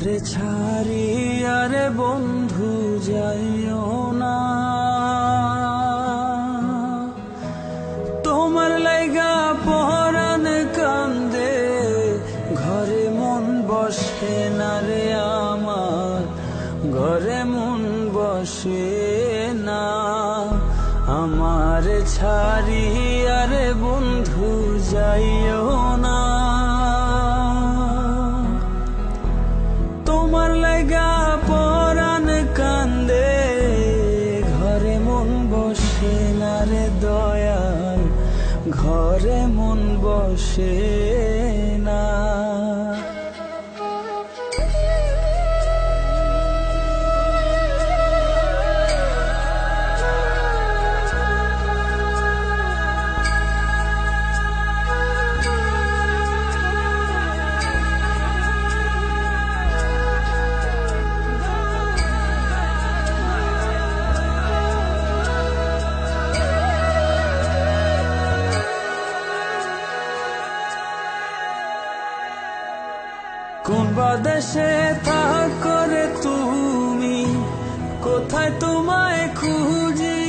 আমারে ছাড়ি, আরে বন্ধু যাইও না। তোমার লাইগা পরাণ কান্দে, ঘরে মন বসে না রে আমার, ঘরে মন বসে না। আমার ছাড়ি, আরে বন্ধু যাইও না। ঘরে মন বসে না। কোন বাদেশে তা করে তুমি, কোথায় তোমায় খুঁজি?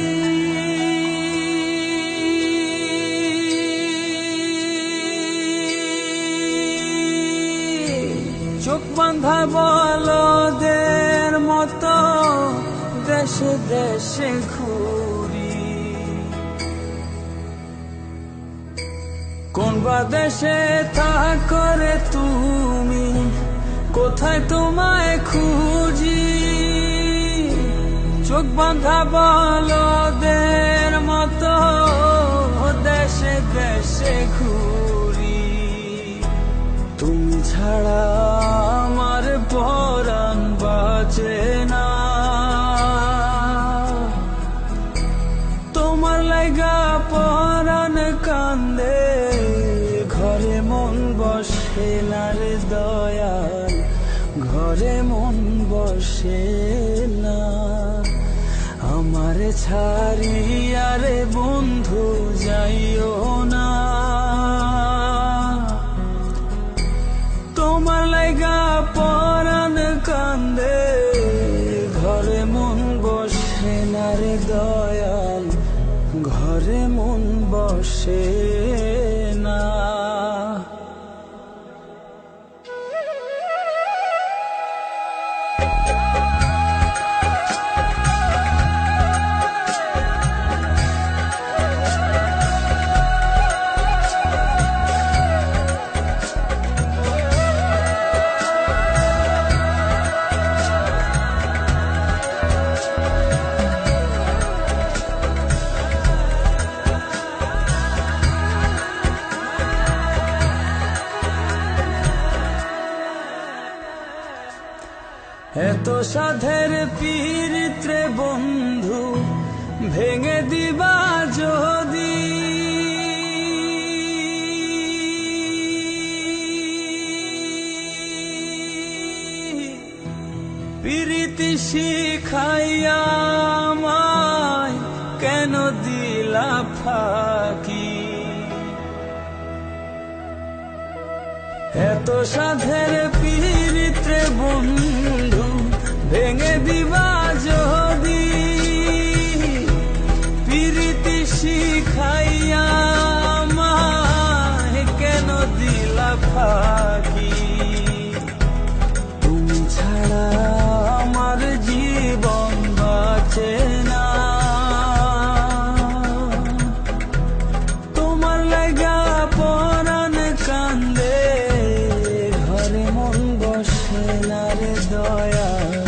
চোখ বান্ধা বলদের মতো দেশে দেশে ঘুরি। কোন বা দেশে তা করে তুমি কোথায় তোমায় খুঁজি? চোখ বাঁধা বলদের মতো দেশে দেশে ঘুরি। তুমি ছাড়া আমার পরাণ বাঁচে না। তোমার লাগা পরাণ কান্দে, ঘরে মন বসে না রে দয়াল ঘরে মন বসে না। আমারে ছাড়ি আরে বন্ধু যাইও না। তোমার লাগা পরাণ কান্দে, ঘরে মন বসে না রে দয়াল। ঘরে মন বসে এত সাধের পীরিত্রে বন্ধু ভেঙে দিবা যদি। প্রীতি শিখাইয়া কেন দিলা ফাঁকি? এত সাধের পীরিত্রে বন্ধু ভেঙে দিবা যদি পীরিতি শিখাইয়া আমায় কেন দিলা ফাঁকি? তুমি ছাড়া আমার জীবন বাঁচে তোমার লাগা পরাণ কান্দে, ঘরে মন বসে দয়াল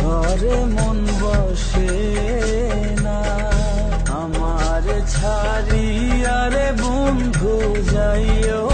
ঘরে মন বসে না। আমার ছাড়ি আরে বন্ধু যাইও